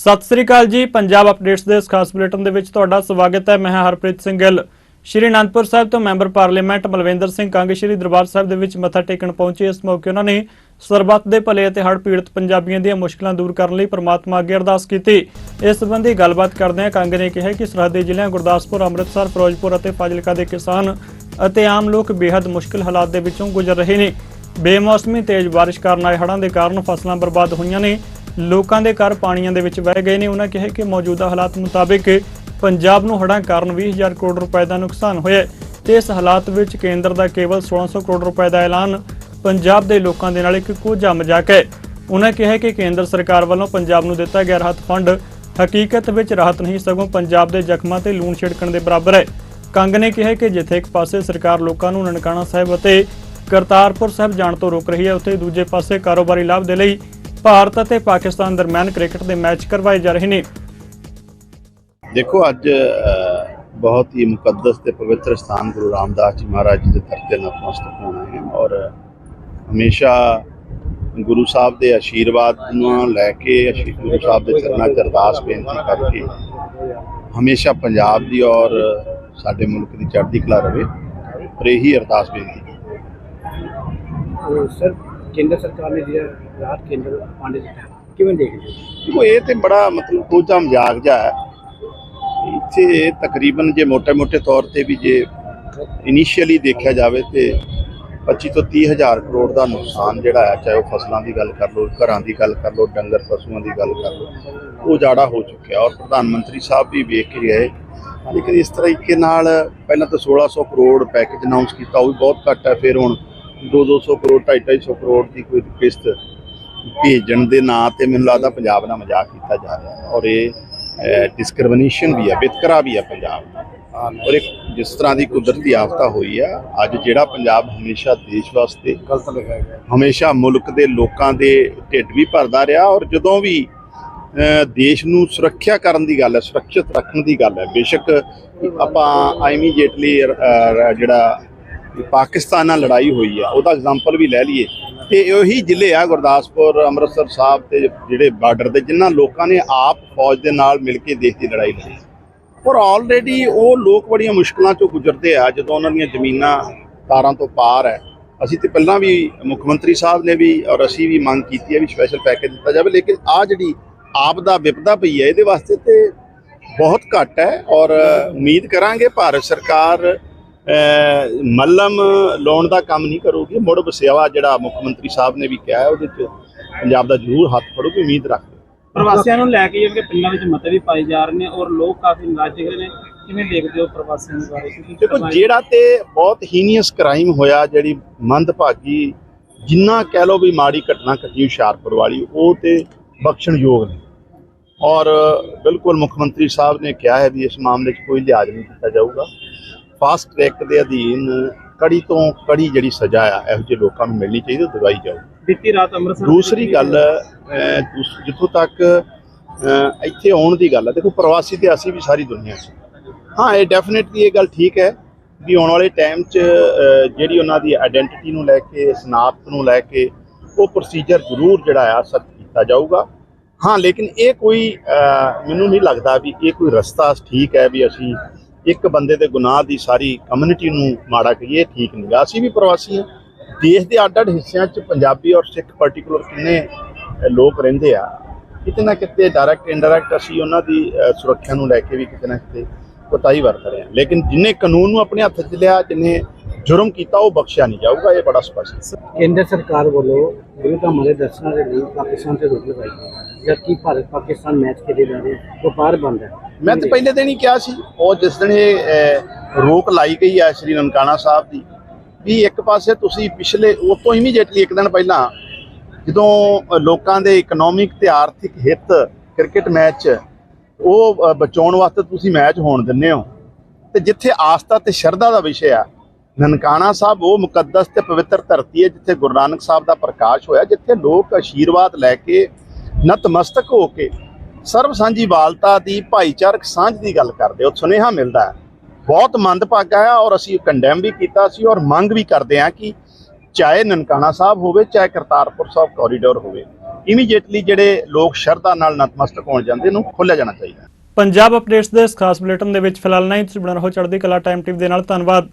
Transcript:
ਸਤਿ ਸ੍ਰੀ ਅਕਾਲ ਜੀ, ਪੰਜਾਬ ਅਪਡੇਟਸ ਦੇ ਇਸ ਖਾਸ ਬੁਲੇਟਿਨ ਦੇ ਵਿੱਚ ਤੁਹਾਡਾ ਸਵਾਗਤ ਹੈ। ਮੈਂ ਹਰਪ੍ਰੀਤ ਸਿੰਘ ਗਿੱਲ। ਸ਼੍ਰੀ ਅਨੰਦਪੁਰ ਸਾਹਿਬ ਤੋਂ ਮੈਂਬਰ ਪਾਰਲੀਮੈਂਟ ਮਲਵਿੰਦਰ ਸਿੰਘ ਕੰਗ ਸ਼੍ਰੀ ਦਰਬਾਰ ਸਾਹਿਬ ਦੇ ਵਿੱਚ ਮੱਥਾ ਟੇਕਣ ਪਹੁੰਚੇ। ਇਸ ਮੌਕੇ ਉਹਨਾਂ ਨੇ ਸਰਬੱਤ ਦੇ ਭਲੇ ਅਤੇ ਹੜ੍ਹ ਪੀੜਤ ਪੰਜਾਬੀਆਂ ਦੀਆਂ ਮੁਸ਼ਕਲਾਂ ਦੂਰ ਕਰਨ ਲਈ ਪ੍ਰਮਾਤਮਾ ਅੱਗੇ ਅਰਦਾਸ ਕੀਤੀ। ਇਸ ਸੰਬੰਧੀ ਗੱਲਬਾਤ ਕਰਦਿਆਂ ਕੰਗ ਨੇ ਕਿਹਾ ਕਿ ਸਰਹੱਦੀ ਜ਼ਿਲ੍ਹਿਆਂ ਗੁਰਦਾਸਪੁਰ, ਅੰਮ੍ਰਿਤਸਰ, ਫਿਰੋਜ਼ਪੁਰ ਅਤੇ ਫਾਜ਼ਿਲਕਾ ਦੇ ਕਿਸਾਨ ਅਤੇ ਆਮ ਲੋਕ ਬੇहद ਮੁਸ਼ਕਲ ਹਾਲਾਤ ਦੇ ਵਿੱਚੋਂ ਗੁਜ਼ਰ ਰਹੇ ਨੇ। ਬੇਮੌਸਮੀ ਤੇਜ਼ ਬਾਰਿਸ਼ ਕਾਰਨ ਆਏ ਹੜ੍ਹਾਂ ਦੇ ਕਾਰਨ ਫਸਲਾਂ ਬਰਬਾਦ ਹੋਈਆਂ ਨੇ। ਲੋਕਾਂ ਦੇ ਘਰ ਪਾਣੀਆਂ ਦੇ ਵਿੱਚ ਵਹਿ ਗਏ ਨੇ। ਉਹਨਾਂ ਕਿਹਾ ਕਿ ਮੌਜੂਦਾ ਹਾਲਾਤ ਮੁਤਾਬਕ ਪੰਜਾਬ ਨੂੰ ਹੜ੍ਹਾਂ ਕਾਰਨ 20000 ਕਰੋੜ ਰੁਪਏ ਦਾ ਨੁਕਸਾਨ ਹੋਇਆ ਹੈ। ਤੇ ਇਸ ਹਾਲਾਤ ਵਿੱਚ ਕੇਂਦਰ ਦਾ ਕੇਵਲ 1600 ਕਰੋੜ ਰੁਪਏ ਦਾ ਐਲਾਨ ਪੰਜਾਬ ਦੇ ਲੋਕਾਂ ਦੇ ਨਾਲ ਇੱਕ ਕੋਝਾ ਮਜ਼ਾਕ ਹੈ। ਉਹਨਾਂ ਕਿਹਾ ਕਿ ਕੇਂਦਰ ਸਰਕਾਰ ਵੱਲੋਂ ਪੰਜਾਬ ਨੂੰ ਦਿੱਤਾ ਗਿਆ ਰਾਹਤ ਫੰਡ ਹਕੀਕਤ ਵਿੱਚ ਰਾਹਤ ਨਹੀਂ, ਸਗੋਂ ਪੰਜਾਬ ਦੇ ਜ਼ਖਮਾਂ ਤੇ ਲੂਣ ਛਿੜਕਣ ਦੇ ਬਰਾਬਰ ਹੈ। ਕੰਗ ਨੇ ਕਿਹਾ ਕਿ ਜਿੱਥੇ ਇੱਕ ਪਾਸੇ ਸਰਕਾਰ ਲੋਕਾਂ ਨੂੰ ਨਨਕਾਣਾ ਸਾਹਿਬ ਅਤੇ ਕਰਤਾਰਪੁਰ ਸਾਹਿਬ ਜਾਣ ਤੋਂ ਰੋਕ ਰਹੀ ਹੈ, ਉੱਥੇ ਦੂਜੇ ਪਾਸੇ ਕਾਰੋਬਾਰੀ ਲਾਭ ਦੇ ਲਈ ਭਾਰਤ ਅਤੇ ਪਾਕਿਸਤਾਨ ਦਰਮਿਆਨ ਕ੍ਰਿਕਟ ਦੇ ਮੈਚ ਕਰਵਾਏ ਜਾ ਰਹੇ ਨੇ। ਦੇਖੋ ਅੱਜ ਬਹੁਤ ਹੀ ਮੁਕੱਦਸ ਤੇ ਪਵਿੱਤਰ ਸਥਾਨ ਗੁਰੂ ਰਾਮਦਾਸ ਜੀ ਮਹਾਰਾਜ ਜੀ ਦੇ ਦਰ ਤੇ ਨਤਮਸਤਕ ਹੋਣਾ ਹੈ ਔਰ ਹਮੇਸ਼ਾ ਗੁਰੂ ਸਾਹਿਬ ਦੇ ਆਸ਼ੀਰਵਾਦ ਨੂੰ ਲੈ ਕੇ ਅਸ਼ੀ- ਗੁਰੂ ਸਾਹਿਬ ਦੇ ਚਰਨਾਂ 'ਚ ਅਰਦਾਸ ਬੇਨਤੀ ਕਰਕੇ ਹਮੇਸ਼ਾ ਪੰਜਾਬ ਦੀ ਔਰ ਸਾਡੇ ਮੁਲਕ ਦੀ ਚੜ੍ਹਦੀ ਕਲਾ ਰਵੇ ਪਰ ਇਹੀ ਅਰਦਾਸ ਬੇਨਤੀ। तो ਕੇਂਦਰ ਸਰਕਾਰ ਨੇ ਜਿਹੜਾ ਰਾਤ ਕੇਂਦਰ ਪਾਣੀ ਦਿੱਤਾ ਕਿਵੇਂ ਦੇਖਦੇ ਹੋ? ਦੇਖੋ, ਇਹ ਤੇ ਬੜਾ ਮਤਲਬ ਕੋਚਾ ਮਜ਼ਾਕ ਜਾ ਹੈ। ਇੱਥੇ ਤਕਰੀਬਨ ਜੇ ਮੋਟੇ ਮੋਟੇ ਤੌਰ ਤੇ ਵੀ ਜੇ ਇਨੀਸ਼ੀਅਲੀ ਦੇਖਿਆ ਜਾਵੇ ਤੇ 25 ਤੋਂ 30 ਹਜ਼ਾਰ ਕਰੋੜ ਦਾ ਨੁਕਸਾਨ ਜਿਹੜਾ ਹੈ, ਚਾਹੇ ਉਹ ਫਸਲਾਂ ਦੀ ਗੱਲ ਕਰ ਲਓ, ਘਰਾਂ ਦੀ ਗੱਲ ਕਰ ਲਓ, ਡੰਗਰ ਪਸ਼ੂਆਂ ਦੀ ਗੱਲ ਕਰ ਲਓ, ਉਹ ਜ਼ਿਆਦਾ ਹੋ ਚੁੱਕਿਆ। ਔਰ ਪ੍ਰਧਾਨ ਮੰਤਰੀ ਸਾਹਿਬ ਵੀ ਵੇਖ ਕੇ ਗਏ। ਲੇਕਿਨ ਇਸ ਤਰੀਕੇ ਨਾਲ ਪਹਿਲਾਂ ਤਾਂ 1600 ਕਰੋੜ ਪੈਕੇਜ ਅਨਾਉਂਸ ਕੀਤਾ, ਉਹ ਵੀ ਬਹੁਤ ਘੱਟ ਹੈ। ਫਿਰ ਹੁਣ 2-200 ਕਰੋੜ 250 ਕਰੋੜ ਦੀ ਕੋਈ ਕਿਸ਼ਤ ਭੇਜਣ ਦੇ ਨਾਂ ਤੇ ਮੈਨੂੰ ਲੱਗਦਾ ਪੰਜਾਬ ਨਾਲ ਮਜ਼ਾਕ ਕੀਤਾ ਜਾ ਰਿਹਾ ਹੈ। ਔਰ ਇਹ ਡਿਸਕ੍ਰਿਮੀਨੇਸ਼ਨ ਵੀ ਹੈ ਵਿਤਕਰਾ ਵੀ ਹੈ ਪੰਜਾਬ ਦਾ ਔਰ ਇੱਕ ਜਿਸ ਤਰ੍ਹਾਂ ਦੀ ਕੁਦਰਤੀ ਆਫਤਾ ਹੋਈ ਆ ਅੱਜ ਜਿਹੜਾ ਪੰਜਾਬ ਹਮੇਸ਼ਾ ਦੇਸ਼ ਵਾਸਤੇ ਗਲਤ ਲਿਖਿਆ ਗਿਆ ਹਮੇਸ਼ਾ ਮੁਲਕ ਦੇ ਲੋਕਾਂ ਦੇ ਢਿੱਡ ਵੀ ਭਰਦਾ ਰਿਹਾ ਔਰ ਜਦੋਂ ਵੀ ਦੇਸ਼ ਨੂੰ ਸੁਰੱਖਿਆ ਕਰਨ ਦੀ ਗੱਲ ਹੈ ਸੁਰੱਖਿਅਤ ਰੱਖਣ ਦੀ ਗੱਲ ਹੈ ਬੇਸ਼ੱਕ ਆਪਾਂ ਇਮੀਡੀਏਟਲੀ ਜਿਹੜਾ ਪਾਕਿਸਤਾਨ ਨਾਲ ਲੜਾਈ ਹੋਈ ਆ, ਉਹਦਾ ਐਗਜ਼ਾਮਪਲ ਵੀ ਲੈ ਲਈਏ। ਤੇ ਉਹੀ ਜ਼ਿਲ੍ਹੇ ਆ ਗੁਰਦਾਸਪੁਰ, ਅੰਮ੍ਰਿਤਸਰ ਸਾਹਿਬ ਤੇ ਜਿਹੜੇ ਬਾਰਡਰ ਦੇ ਜਿਨ੍ਹਾਂ ਲੋਕਾਂ ਨੇ ਆਪ ਫੌਜ ਦੇ ਨਾਲ ਮਿਲ ਕੇ ਦੇਸ਼ ਦੀ ਲੜਾਈ ਲੜੀ। ਔਰ ਆਲਰੇਡੀ ਉਹ ਲੋਕ ਬੜੀਆਂ ਮੁਸ਼ਕਲਾਂ ਚੋਂ ਗੁਜ਼ਰਦੇ ਆ, ਜਦੋਂ ਉਹਨਾਂ ਦੀਆਂ ਜ਼ਮੀਨਾਂ ਤਾਰਾਂ ਤੋਂ ਪਾਰ ਹੈ। ਅਸੀਂ ਤੇ ਪਹਿਲਾਂ ਵੀ ਮੁੱਖ ਮੰਤਰੀ ਸਾਹਿਬ ਨੇ ਵੀ ਔਰ ਅਸੀਂ ਵੀ ਮੰਗ ਕੀਤੀ ਹੈ ਵੀ ਸਪੈਸ਼ਲ ਪੈਕੇਜ ਦਿੱਤਾ ਜਾਵੇ, ਲੇਕਿਨ ਆ ਜਿਹੜੀ ਆਪ ਦਾ ਵਿਪਦਾ ਪਈ ਹੈ, ਇਹਦੇ ਵਾਸਤੇ ਤੇ ਬਹੁਤ ਘੱਟ ਹੈ। ਔਰ ਉਮੀਦ ਕਰਾਂਗੇ ਭਾਰਤ ਸਰਕਾਰ ਮੱਲਮ ਲਾਉਣ ਦਾ ਕੰਮ ਨਹੀਂ ਕਰੂਗੀ। ਮੁੜ ਵਸਿਆਵਾ ਜਿਹੜਾ ਮੁੱਖ ਮੰਤਰੀ ਸਾਹਿਬ ਨੇ ਵੀ ਕਿਹਾ ਉਹਦੇ 'ਚ ਪੰਜਾਬ ਦਾ ਜ਼ਰੂਰ ਹੱਥ ਫੜੂਗੀ ਉਮੀਦ ਰੱਖਦੇ ਪ੍ਰਵਾਸੀਆਂ ਨੂੰ ਲੈ ਕੇ ਜਿਹੜੇ ਪਿੰਡਾਂ ਵਿੱਚ ਮਤੇ ਵੀ ਪਾਏ ਜਾ ਰਹੇ ਨੇ ਔਰ ਲੋਕ ਕਾਫੀ ਨਾਰਾਜ਼ ਦਿਖ ਰਹੇ ਨੇ। ਕਿਵੇਂ ਦੇਖਦੇ ਹੋ ਪ੍ਰਵਾਸੀਆਂ ਦੇ ਬਾਰੇ? ਦੇਖੋ ਜਿਹੜਾ ਤੇ ਬਹੁਤ ਹੀਨੀਅਸ ਕ੍ਰਾਈਮ ਹੋਇਆ ਜਿਹੜੀ ਮੰਦਭਾਗੀ ਜਿੰਨਾ ਕਹਿ ਲੋ ਵੀ ਮਾੜੀ ਘਟਨਾ ਘਟੀ ਹੁਸ਼ਿਆਰਪੁਰ ਵਾਲੀ ਉਹ ਤੇ ਬਖਸ਼ਣਯੋਗ ਨਹੀਂ ਔਰ ਬਿਲਕੁਲ ਮੁੱਖ ਮੰਤਰੀ ਸਾਹਿਬ ਨੇ ਕਿਹਾ ਹੈ ਵੀ ਇਸ ਮਾਮਲੇ 'ਚ ਕੋਈ ਲਿਹਾਜ਼ ਨਹੀਂ ਕੀਤਾ ਜਾਊਗਾ। ਫਾਸਟ ਟਰੈਕ ਦੇ ਅਧੀਨ ਕੜੀ ਤੋਂ ਕੜੀ ਜਿਹੜੀ ਸਜ਼ਾ ਆ ਇਹੋ ਜਿਹੇ ਲੋਕਾਂ ਨੂੰ ਮਿਲਣੀ ਚਾਹੀਦੀ ਦਿਵਾਈ ਜਾਊ। ਬੀਤੀ ਰਾਤ ਅੰਮ੍ਰਿਤਸਰ ਦੂਸਰੀ ਗੱਲ ਜਿੱਥੋਂ ਤੱਕ ਇੱਥੇ ਆਉਣ ਦੀ ਗੱਲ ਹੈ ਦੇਖੋ ਪ੍ਰਵਾਸੀ ਤੇ ਅਸੀਂ ਵੀ ਸਾਰੀ ਦੁਨੀਆ 'ਚ ਹਾਂ ਇਹ ਡੈਫੀਨਿਟਲੀ ਇਹ ਗੱਲ ਠੀਕ ਹੈ ਵੀ ਆਉਣ ਵਾਲੇ ਟਾਈਮ 'ਚ ਜਿਹੜੀ ਉਹਨਾਂ ਦੀ ਆਇਡੈਂਟੀਟੀ ਨੂੰ ਲੈ ਕੇ ਸਨਾਖਤ ਨੂੰ ਲੈ ਕੇ ਉਹ ਪ੍ਰੋਸੀਜਰ ਜ਼ਰੂਰ ਜਿਹੜਾ ਆ ਸਖਤ ਕੀਤਾ ਜਾਊਗਾ। ਹਾਂ ਲੇਕਿਨ ਇਹ ਕੋਈ ਮੈਨੂੰ ਨਹੀਂ ਲੱਗਦਾ ਵੀ ਇਹ ਕੋਈ ਰਸਤਾ ਠੀਕ ਹੈ ਵੀ ਅਸੀਂ ਇੱਕ ਬੰਦੇ ਦੇ ਗੁਨਾਹ ਦੀ ਸਾਰੀ ਕਮਿਊਨਿਟੀ ਨੂੰ ਮਾੜਾ ਕਹੀਏ, ਠੀਕ ਨਹੀਂ। ਗਾ ਅਸੀਂ ਵੀ ਪ੍ਰਵਾਸੀ ਹਾਂ। ਦੇਸ਼ ਦੇ ਅੱਡ-ਅੱਡ ਹਿੱਸਿਆਂ 'ਚ ਪੰਜਾਬੀ ਔਰ ਸਿੱਖ ਪਾਰਟਿਕੂਲਰ ਕਿੰਨੇ ਲੋਕ ਰਹਿੰਦੇ ਆ। ਕਿਤੇ ਨਾ ਕਿਤੇ ਡਾਇਰੈਕਟ ਇਨਡਾਇਰੈਕਟ ਅਸੀਂ ਉਹਨਾਂ ਦੀ ਸੁਰੱਖਿਆ ਨੂੰ ਲੈ ਕੇ ਵੀ ਕਿਤੇ ਨਾ ਕਿਤੇ ਕੋਤਾਹੀ ਵਰਤ ਰਹੇ ਹਾਂ। ਲੇਕਿਨ ਜਿਨੇ ਕਾਨੂੰਨ ਨੂੰ ਆਪਣੇ ਹੱਥ 'ਚ ਲਿਆ, ਜਿਨੇ ਜੁਰਮ ਕੀਤਾ, ਉਹ ਬਖਸ਼ਿਆ ਨਹੀਂ ਜਾਊਗਾ, ਇਹ ਬੜਾ ਸਪਸ਼ਟ ਹੈ। ਕੇਂਦਰ ਸਰਕਾਰ ਵੱਲੋਂ ਗੁਰੂ ਧਾਮਾਂ ਦਰਸ਼ਨਾਂ ਦੇ ਲਈ ਪਾਕਿਸਤਾਨ ਤੇ ਰੋਕ ਲਗਾਈ ਗਈ। ਜਦਕਿ ਭਾਰਤ ਪਾਕਿਸਤਾਨ ਮੈਚ ਖੇਡੇ ਜਾ ਰਹੇ ਹਨ ਵਪਾਰ ਬੰਦ ਹੈ। ਮੈਂ ਤਾਂ ਪਹਿਲੇ ਦਿਨ ਹੀ ਕਿਹਾ ਸੀ, ਉਹ ਜਿਸ ਦਿਨ ਇਹ ਰੋਕ ਲਾਈ ਗਈ ਹੈ ਸ਼੍ਰੀ ਨਨਕਾਣਾ ਸਾਹਿਬ ਦੀ, ਵੀ ਇੱਕ ਪਾਸੇ ਤੁਸੀਂ ਪਿਛਲੇ ਉਸ ਤੋਂ ਇਮੀਡੀਏਟਲੀ ਇੱਕ ਦਿਨ ਪਹਿਲਾਂ ਜਦੋਂ ਲੋਕਾਂ ਦੇ ਇਕਨੋਮਿਕ ਤੇ ਆਰਥਿਕ ਹਿੱਤ ਕ੍ਰਿਕਟ ਮੈਚ ਉਹ ਬਚਾਉਣ ਵਾਸਤੇ ਤੁਸੀਂ ਮੈਚ ਹੋਣ ਦਿੰਦੇ ਹੋ। ਤੇ ਜਿੱਥੇ ਆਸਥਾ ਤੇ ਸ਼ਰਧਾ ਦਾ ਵਿਸ਼ੇ ਆ, ਨਨਕਾਣਾ ਸਾਹਿਬ ਉਹ ਮੁਕੱਦਸ ਤੇ ਪਵਿੱਤਰ ਧਰਤੀ ਹੈ ਜਿੱਥੇ ਗੁਰੂ ਨਾਨਕ ਸਾਹਿਬ ਦਾ ਪ੍ਰਕਾਸ਼ ਹੋਇਆ, ਜਿੱਥੇ ਲੋਕ ਆਸ਼ੀਰਵਾਦ ਲੈ ਕੇ ਨਤਮਸਤਕ ਹੋ ਕੇ ਸਰਬ ਸਾਂਝੀ ਸਾਂਝੀਵਾਲਤਾ ਦੀ, ਭਾਈਚਾਰਕ ਸਾਂਝ ਦੀ ਗੱਲ ਕਰਦੇ ਹੋ, ਸੁਨੇਹਾ ਮਿਲਦਾ ਹੈ। ਬਹੁਤ ਮੰਦਭਾਗਾ ਹੈ ਔਰ ਅਸੀਂ ਕੰਡੈਮ ਵੀ ਕੀਤਾ ਸੀ ਔਰ ਮੰਗ ਵੀ ਕਰਦੇ ਹਾਂ ਕਿ ਚਾਹੇ ਨਨਕਾਣਾ ਸਾਹਿਬ ਹੋਵੇ, ਚਾਹੇ ਕਰਤਾਰਪੁਰ ਸਾਹਿਬ ਕੋਰੀਡੋਰ ਹੋਵੇ ਇਮੀਡੀਏਟਲੀ ਜਿਹੜੇ ਲੋਕ ਸ਼ਰਧਾ ਨਾਲ ਨਤਮਸਤਕ ਹੋਣ ਜਾਂਦੇ ਨੂੰ ਖੋਲ੍ਹਿਆ ਜਾਣਾ ਚਾਹੀਦਾ ਪੰਜਾਬ ਅਪਡੇਟਸ ਦੇ ਇਸ ਖਾਸ ਬੁਲੇਟਿਨ ਦੇ ਵਿੱਚ ਫਿਲਹਾਲ ਨਹੀਂ, ਤੁਸੀਂ ਬਣਾ ਰਹੋ ਚੜ੍ਹਦੀ ਕਲਾ ਟਾਈਮ ਟੀਵੀ ਦੇ ਨਾਲ, ਧੰਨਵਾਦ।